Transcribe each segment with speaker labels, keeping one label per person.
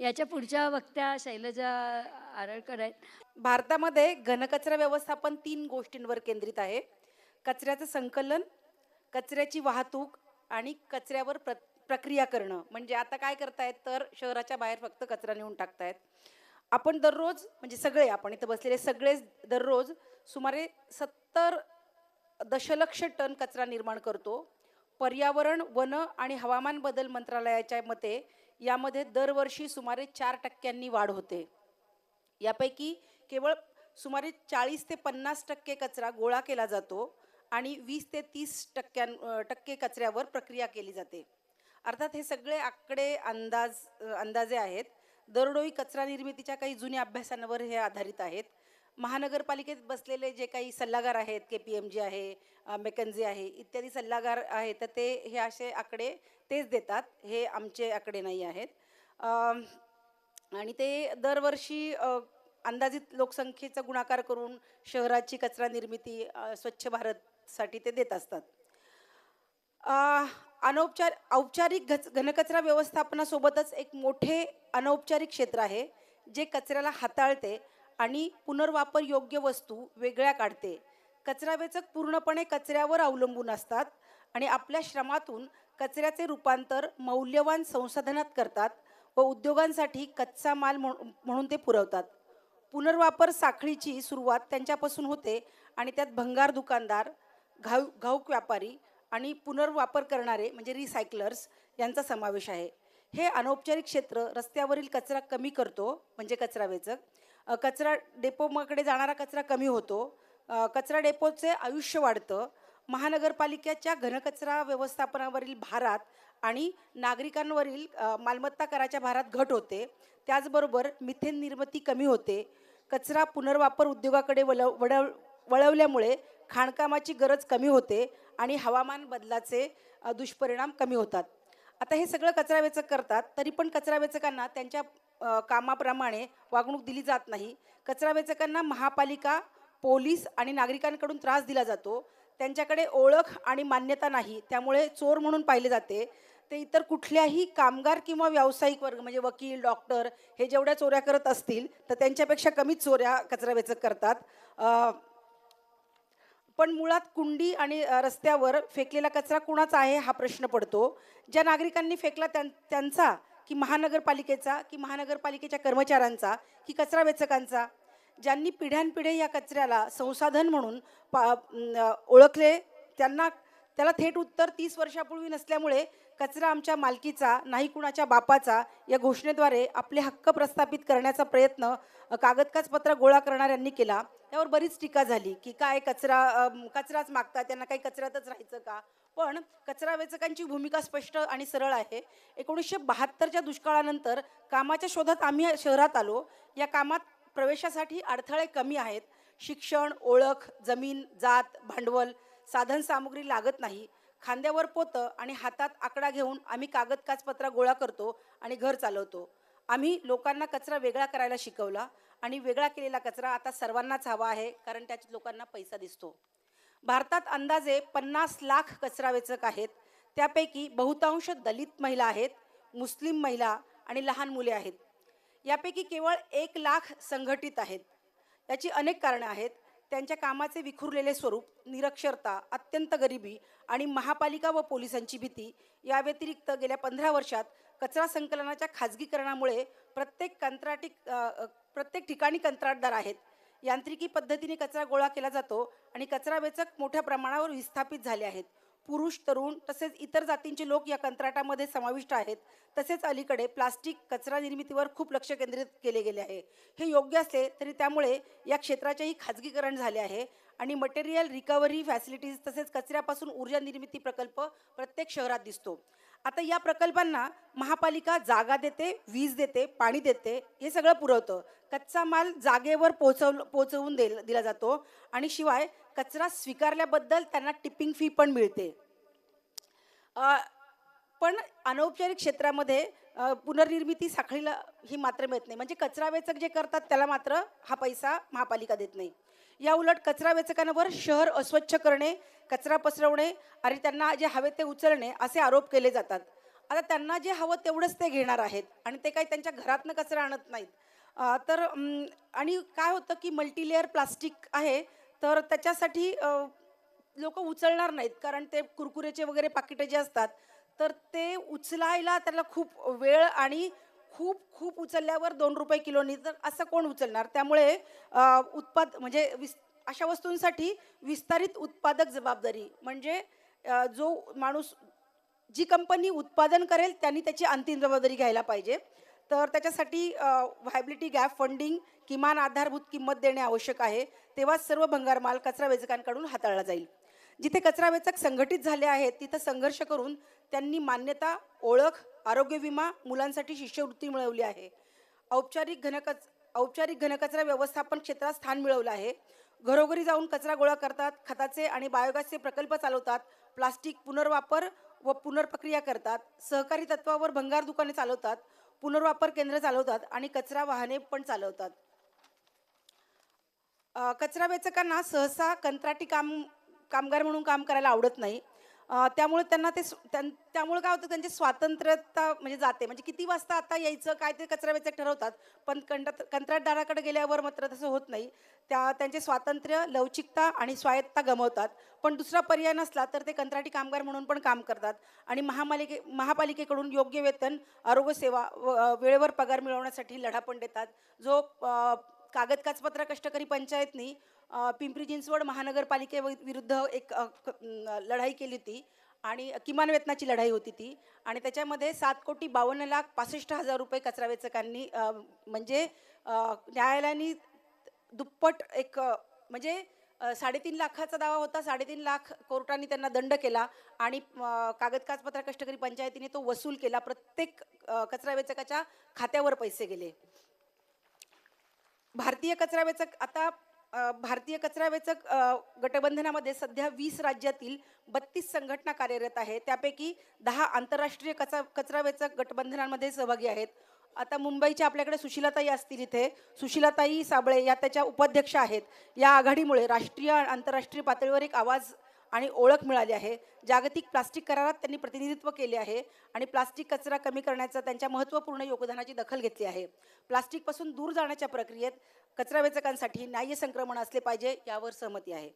Speaker 1: याच्या पुढच्या वक्त्या शैलजा आरळकर आहेत.
Speaker 2: भारतामध्ये घनकचरा व्यवस्थापन तीन गोष्टींवर केंद्रित आहे. कचऱ्याचं संकलन कचऱ्याची वाहतूक आणि कचऱ्यावर प्र प्रक्रिया करणं. म्हणजे आता काय करतायत? तर शहराच्या बाहेर फक्त कचरा नेऊन टाकतायत. आपण दररोज म्हणजे सगळे आपण इथं बसलेले सगळेच दररोज सुमारे सत्तर दशलक्ष टन कचरा निर्माण करतो. पर्यावरण वन आणि हवामान बदल मंत्रालयाच्या मते यामध्ये दरवर्षी सुमारे चार टक्क्यांनी वाढ होते. यापैकी केवळ सुमारे चाळीस ते पन्नास टक्के कचरा गोळा केला जातो आणि वीस ते तीस टक्क्यां टक्के कचऱ्यावर प्रक्रिया केली जाते. अर्थात हे सगळे आकडे अंदाज अंदाजे आहेत. दरडोई कचरा निर्मितीच्या काही जुन्या अभ्यासांवर हे आधारित आहेत. महानगरपालिकेत बसलेले जे काही सल्लागार आहेत के पी एम जी आहे मेकनजी आहे इत्यादी सल्लागार आहेत तर ते हे असे आकडे तेच देतात. हे आमचे आकडे नाही आहेत. आणि ते दरवर्षी अंदाजित लोकसंख्येचा गुणाकार करून शहराची कचरा निर्मिती स्वच्छ भारतसाठी ते देत असतात. अनौपचार औपचारिक घच घनकचरा व्यवस्थापनासोबतच एक मोठे अनौपचारिक क्षेत्र आहे जे कचऱ्याला हाताळते. आणि पुनर्वापर योग्य वस्तू वेगळ्या काढते. कचरावेचक पूर्णपणे कचऱ्यावर अवलंबून असतात आणि आपल्या श्रमातून कचऱ्याचे रूपांतर मौल्यवान संसाधनात करतात व उद्योगांसाठी कच्चा माल म्हणून म्हणून ते पुरवतात. पुनर्वापर साखळीची सुरुवात त्यांच्यापासून होते आणि त्यात भंगार दुकानदार घाऊ घाऊक व्यापारी आणि पुनर्वापर करणारे म्हणजे रिसायकलर्स यांचा समावेश आहे. हे अनौपचारिक क्षेत्र रस्त्यावरील कचरा कमी करतो म्हणजे कचरा वेचक कचरा डेपोकडे जाणारा कचरा कमी होतो. कचरा डेपोचे आयुष्य वाढतं. महानगरपालिकेच्या घनकचरा व्यवस्थापनावरील भारात आणि नागरिकांवरील मालमत्ता कराच्या भारात घट होते. त्याचबरोबर मिथेन निर्मिती कमी होते. कचरा पुनर्वापर उद्योगाकडे वळव वळव वळवल्यामुळे खाणकामाची गरज कमी होते आणि हवामान बदलाचे दुष्परिणाम कमी होतात. आता हे सगळं कचरा वेचक करतात तरी पण कचरा वेचकांना त्यांच्या कामाप्रमाणे वागणूक दिली जात नाही. कचरा वेचकांना महापालिका पोलीस आणि नागरिकांकडून त्रास दिला जातो. त्यांच्याकडे ओळख आणि मान्यता नाही त्यामुळे चोर म्हणून पाहिले जाते. ते इतर कुठल्याही कामगार किंवा व्यावसायिक वर्ग म्हणजे वकील डॉक्टर हे जेवढ्या चोऱ्या करत असतील तर त्यांच्यापेक्षा कमीच चोऱ्या कचरा वेचक करतात. पण मुळात कुंडी आणि रस्त्यावर फेकलेला कचरा कुणाचा आहे हा प्रश्न पडतो. ज्या नागरिकांनी फेकला त्यां त्यांचा की महानगरपालिकेचा की महानगरपालिकेच्या कर्मचाऱ्यांचा की कचरा वेचकांचा ज्यांनी पिढ्यानपिढे या कचऱ्याला संसाधन म्हणून पा ओळखले त्यांना त्याला थेट उत्तर तीस वर्षापूर्वी नसल्यामुळे कचरा आमच्या मालकीचा नाही कुणाच्या बापाचा या घोषणेद्वारे आपले हक्क प्रस्थापित करण्याचा प्रयत्न कागदकाजपत्र गोळा करणाऱ्यांनी केला. त्यावर बरीच टीका झाली की काय कचरा कचराच मागतात त्यांना काही कचऱ्यातच राहायचं का? पण कचरा वेचकांची भूमिका स्पष्ट आणि सरळ आहे. एकोणीसशे बहात्तरच्या दुष्काळानंतर कामाच्या शोधात आम्ही शहरात आलो. या कामात प्रवेशासाठी अडथळे कमी आहेत. शिक्षण ओळख जमीन जात भांडवल साधन सामुग्री लागत नाही. खांद्यावर पोतं आणि हातात आकडा घेऊन आम्ही कागद काचपत्रा गोळा करतो आणि घर चालवतो. आम्ही लोकांना कचरा वेगळा करायला शिकवला आणि वेगळा केलेला कचरा आता सर्वांनाच हवा आहे कारण त्याच्यात लोकांना पैसा दिसतो. भारतात अंदाजे पन्नास लाख कचरा वेचक आहेत. त्यापैकी बहुतांश दलित महिला आहेत मुस्लिम महिला आणि लहान मुले आहेत. यापैकी केवळ एक लाख संघटित आहेत. याची अनेक कारणं आहेत. त्यांच्या कामाचे विखुरलेले स्वरूप निरक्षरता अत्यंत गरिबी आणि महापालिका व पोलिसांची भीती या व्यतिरिक्त गेल्या पंधरा वर्षात कचरा संकलनाच्या खाजगीकरणामुळे प्रत्येक कंत्राटी प्रत्येक ठिकाणी कंत्राटदार आहेत. यांत्रिकी पद्धतीने कचरा गोळा केला जातो आणि कचरा वेचक मोठ्या प्रमाणावर विस्थापित झाले आहेत. पुरुष तरुण तसेच इतर जातींचे लोक या कंत्राटामध्ये समाविष्ट आहेत. तसेच अलीकडे प्लास्टिक कचरा निर्मितीवर खूप लक्ष केंद्रित केले गेले आहे. हे योग्य असले तरी त्यामुळे या क्षेत्राचेही खाजगीकरण झाले आहे आणि मटेरियल रिकव्हरी फॅसिलिटीज तसेच कचऱ्यापासून ऊर्जा निर्मिती प्रकल्प प्रत्येक शहरात दिसतो. आता या प्रकल्पांना महापालिका जागा देते वीज देते पाणी देते हे सगळं पुरवतं. कच्चा माल जागेवर पोचव पोचवून दे दिला जातो. आणि शिवाय कचरा स्वीकारल्याबद्दल त्यांना टिपिंग फी पण मिळते. पण अनौपचारिक क्षेत्रामध्ये पुनर्निर्मिती साखळीला ही मात्र मिळत नाही. म्हणजे कचरा वेचक जे करतात त्याला मात्र हा पैसा महापालिका देत नाही. या उलट कचरा वेचकांवर शहर अस्वच्छ करणे कचरा पसरवणे आणि त्यांना जे हवे ते उचलणे असे आरोप केले जातात. आता त्यांना जे हवं तेवढंच ते घेणार आहेत आणि ते काही त्यांच्या घरातनं कचरा आणत नाहीत. तर आणि काय होतं की मल्टीलेअर प्लास्टिक आहे तर त्याच्यासाठी लोक उचलणार नाहीत. कारण ते कुरकुरेचे वगैरे पाकिटं जे असतात तर ते उचलायला त्याला खूप वेळ आणि खूप खूप उचलल्यावर दोन रुपये किलोनी तर असं कोण उचलणार? त्यामुळे उत्पाद म्हणजे विस अशा वस्तूंसाठी विस्तारित उत्पादक जबाबदारी. म्हणजे जो माणूस जी कंपनी उत्पादन करेल त्यांनी त्याची अंतिम जबाबदारी घ्यायला पाहिजे. तर त्याच्यासाठी व्हायबिलिटी गॅप फंडिंग किमान आधारभूत किंमत देणे आवश्यक आहे. तेव्हाच सर्व भंगार माल कचरा वेचकांकडून हाताळला जाईल. जिथे कचरा वेचक संघटित झाले आहेत तिथं संघर्ष करून त्यांनी मान्यता ओळख आरोग्य विमा मुलांसाठी शिष्यवृत्ती मिळवली आहे. औपचारिक घनकच औपचारिक घनकचरा व्यवस्थापन क्षेत्रात स्थान मिळवलं आहे. घरोघरी जाऊन कचरा गोळा करतात खताचे आणि बायोगॅसचे प्रकल्प चालवतात प्लास्टिक पुनर्वापर व पुनर्प्रक्रिया करतात सहकारी तत्वावर भंगार दुकाने चालवतात पुनर्वापर केंद्र चालवतात आणि कचरा वाहने पण चालवतात. कचरा वेचकांना सहसा कंत्राटी काम कामगार म्हणून काम करायला आवडत नाही. त्यामुळे त्यांना ते त्यां- त्यामुळे काय होतं त्यांची स्वातंत्र्यता म्हणजे जाते. म्हणजे किती वाजता आता यायचं काय ते कचरा वेचक ठरवतात. पण कंट कंत्राटदाराकडे गेल्यावर मात्र तसं होत नाही. त्या त्यांचे स्वातंत्र्य लवचिकता आणि स्वायत्ता गमवतात. पण दुसरा पर्याय नसला तर ते कंत्राटी कामगार म्हणून पण काम करतात. आणि महापालिके महापालिकेकडून योग्य वेतन आरोग्य सेवा व वेळेवर पगार मिळवण्यासाठी लढा पण देतात. जो कागद काचपत्र कष्टकरी पंचायतनी पिंपरी चिंचवड महानगरपालिके विरुद्ध एक लढाई केली होती आणि किमान वेतनाची लढाई होती ती. आणि त्याच्यामध्ये सात कोटी बावन्न लाख पासष्ट हजार रुपये कचरा वेचकांनी म्हणजे न्यायालयाने दुप्पट एक म्हणजे साडेतीन लाखाचा दावा होता. साडेतीन लाख कोर्टाने त्यांना दंड केला आणि कागद काचपत्र कष्टकरी पंचायतीने तो वसूल केला. प्रत्येक कचरा वेचकाच्या खात्यावर पैसे गेले. भारतीय कचरा वेचक आता भारतीय कचरा वेचक गटबंधनामध्ये सध्या वीस राज्यातील बत्तीस संघटना कार्यरत आहे त्यापैकी दहा आंतरराष्ट्रीय कचरा कचरा वेचक गटबंधनांमध्ये सहभागी आहेत. आता मुंबईच्या आपल्याकडे सुशीलाताई असतील इथे. सुशीलाताई साबळे या त्याच्या उपाध्यक्ष आहेत. या आघाडीमुळे राष्ट्रीय आणि आंतरराष्ट्रीय पातळीवर एक आवाज आणि ओळख मिळाली आहे. जागतिक प्लास्टिक करारात त्यांनी प्रतिनिधित्व केले आहे आणि प्लास्टिक कचरा कमी करण्याचं त्यांच्या महत्त्वपूर्ण योगदानाची दखल घेतली आहे. प्लास्टिकपासून दूर जाण्याच्या प्रक्रियेत कचरा वेचकांसाठी न्याय्य संक्रमण असले पाहिजे यावर सहमती आहे.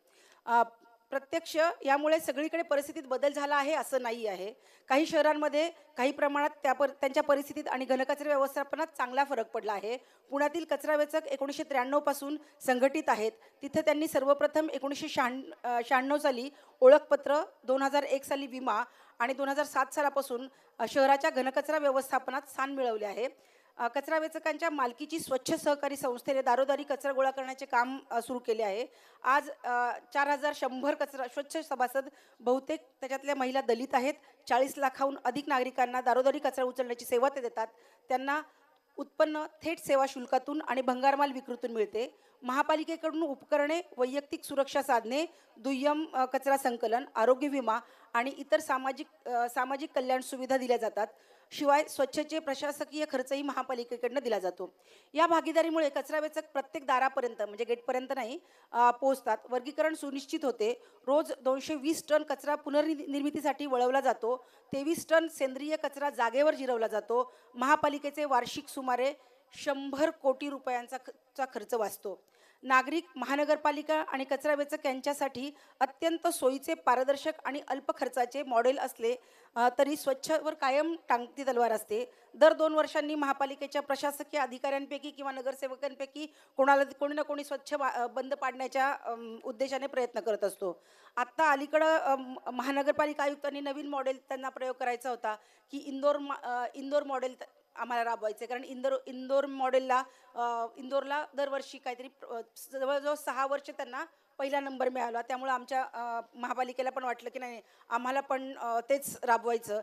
Speaker 2: प्रत्यक्ष यामुळे सगळीकडे परिस्थितीत बदल झाला आहे असं नाही आहे. काही शहरांमध्ये काही प्रमाणात त्या पर त्यांच्या परिस्थितीत आणि घनकचरा व्यवस्थापनात चांगला फरक पडला आहे. पुण्यातील कचरा वेचक एकोणीसशे त्र्याण्णवपासून संघटित आहेत. तिथे त्यांनी सर्वप्रथम एकोणीसशे शहाण्ण शहाण्णव साली ओळखपत्र दोन हजार एक साली विमा आणि दोन हजार सात सालापासून शहराच्या घनकचरा व्यवस्थापनात स्थान मिळवले आहे. कचरा वेचकांच्या मालकीची स्वच्छ सहकारी संस्थेने दारोदारी कचरा गोळा करण्याचे काम सुरू केले आहे. आज चार हजार शंभर कचरा स्वच्छ सभासद बहुतेक त्याच्यातल्या महिला दलित आहेत. चाळीस लाखाहून अधिक नागरिकांना दारोदारी कचरा उचलण्याची सेवा ते देतात. त्यांना उत्पन्न थेट सेवा शुल्कातून आणि भंगारमाल विक्रीतून मिळते. महापालिकेकडून उपकरणे वैयक्तिक सुरक्षा साधने दुय्यम कचरा संकलन आरोग्य विमा आणि इतर सामाजिक सामाजिक कल्याण सुविधा दिल्या जातात. शिवाय स्वच्छचे प्रशासकीय खर्चही महापालिकेकडनं दिला जातो. या भागीदारीमुळे कचरा वेचक प्रत्येक दारापर्यंत म्हणजे गेटपर्यंत नाही पोहोचतात. वर्गीकरण सुनिश्चित होते. रोज दोनशे वीस टन कचरा पुनर्निर्मितीसाठी वळवला जातो. तेवीस टन सेंद्रिय कचरा जागेवर जिरवला जातो. महापालिकेचे वार्षिक सुमारे शंभर कोटी रुपयांचा चा खर्च वाचतो. नागरिक महानगरपालिका आणि कचरा वेचक यांच्यासाठी अत्यंत सोयीचे पारदर्शक आणि अल्प खर्चाचे मॉडेल असले तरी स्वच्छवर कायम टांगती तलवार असते. दर दोन वर्षांनी महापालिकेच्या प्रशासकीय अधिकाऱ्यांपैकी किंवा नगरसेवकांपैकी कोणाला कोणी ना कोणी स्वच्छ वा- बंद पाडण्याच्या उद्देशाने प्रयत्न करत असतो. आत्ता अलीकडं महानगरपालिका आयुक्तांनी नवीन मॉडेल त्यांना प्रयोग करायचा होता की इंदोर मा- इंदोर मॉडेल आम्हाला राबवायचे कारण इंदोर इंदोर मॉडेलला इंदोरला दरवर्षी काहीतरी जवळजवळ सहा वर्ष त्यांना पहिला नंबर मिळाला. त्यामुळे आमच्या महापालिकेला पण वाटलं की नाही आम्हाला पण तेच राबवायचं.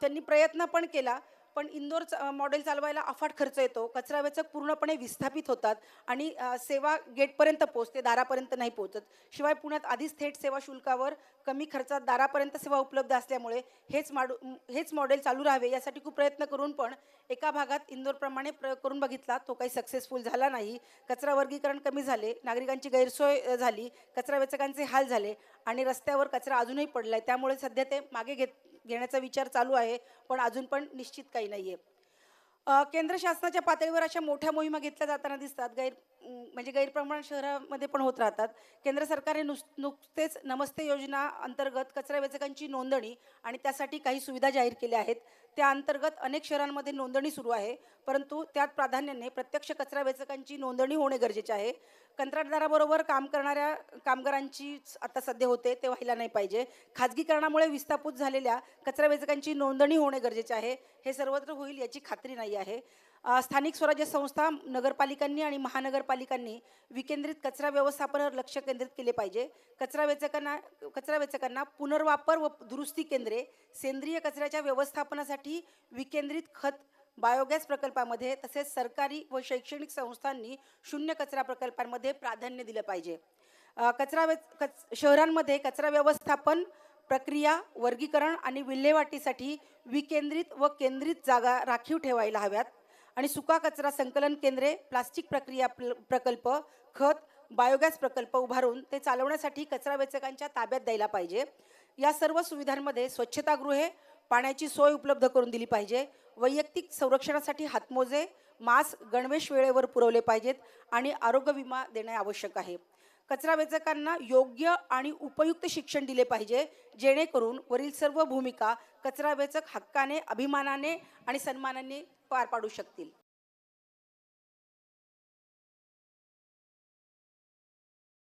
Speaker 2: त्यांनी प्रयत्न पण केला. पण इंदोर च- मॉडेल चालवायला अफाट खर्च येतो. कचरा वेचक पूर्णपणे विस्थापित होतात आणि सेवा गेटपर्यंत पोहोचते दारापर्यंत नाही पोहोचत. शिवाय पुण्यात आधीच थेट सेवा शुल्कावर कमी खर्चात दारापर्यंत सेवा उपलब्ध असल्यामुळे हेच माडू हेच मॉडेल चालू राहावे यासाठी खूप प्रयत्न करून पण एका भागात इंदोरप्रमाणे प्रयोग करून बघितला तो काही सक्सेसफुल झाला नाही. कचरा वर्गीकरण कमी झाले नागरिकांची गैरसोय झाली कचरा वेचकांचे हाल झाले आणि रस्त्यावर कचरा अजूनही पडला आहे त्यामुळे सध्या ते मागे घेत घेण्याचा विचार चालू आहे पण अजून पण निश्चित काही नाही आहे केंद्र शासनाच्या पातळीवर अशा मोठ्या मोहिमा घेतल्या जाताना दिसतात. गैर म्हणजे गैरप्रमाण शहरामध्ये पण होत राहतात. केंद्र सरकारने नुस नुकतेच नमस्ते योजना अंतर्गत कचरा वेचकांची नोंदणी आणि त्यासाठी काही सुविधा जाहीर केल्या आहेत. त्या अंतर्गत अनेक शहरांमध्ये नोंदणी सुरू आहे परंतु त्यात प्राधान्याने प्रत्यक्ष कचरा वेचकांची नोंदणी होणे गरजेचे आहे. कंत्राटदाराबरोबर काम करणाऱ्या कामगारांची आता सध्या होते ते व्हायला नाही पाहिजे. खाजगीकरणामुळे विस्थापित झालेल्या कचरा वेचकांची नोंदणी होणे गरजेचे आहे. हे सर्वत्र होईल याची खात्री नाही आहे. स्थानिक स्वराज्य संस्था नगरपालिकांनी आणि महानगरपालिकांनी विकेंद्रित कचरा व्यवस्थापनावर लक्ष केंद्रित केले पाहिजे. कचरा वेचकांना कचरा वेचकांना पुनर्वापर व दुरुस्ती केंद्रे सेंद्रिय कचऱ्याच्या व्यवस्थापनासाठी विकेंद्रित खत बायोगॅस प्रकल्पामध्ये तसेच सरकारी व शैक्षणिक संस्थांनी शून्य कचरा प्रकल्पांमध्ये प्राधान्य दिलं पाहिजे. कचरा वेच कच शहरांमध्ये कचरा व्यवस्थापन प्रक्रिया वर्गीकरण आणि विल्हेवाटीसाठी विकेंद्रित व केंद्रित जागा राखीव ठेवायला हव्यात. आणि सुका कचरा संकलन केंद्रे प्लास्टिक प्रक्रिया प्ल- प्रकल्प खत बायोगॅस प्रकल्प उभारून ते चालवण्यासाठी कचरा वेचकांच्या ताब्यात द्यायला पाहिजे. या सर्व सुविधांमध्ये स्वच्छतागृहे पाण्याची सोय उपलब्ध करून दिली पाहिजे. वैयक्तिक संरक्षणासाठी हातमोजे मास्क गणवेश वेळेवर पुरवले पाहिजेत आणि आरोग्य विमा देणे आवश्यक आहे. कचरा वेचकांना योग्य आणि उपयुक्त शिक्षण दिले पाहिजे जेणेकरून वरील सर्व भूमिका कचरा वेचक हक्काने अभिमानाने आणि सन्मानाने पार पाडू शकतील.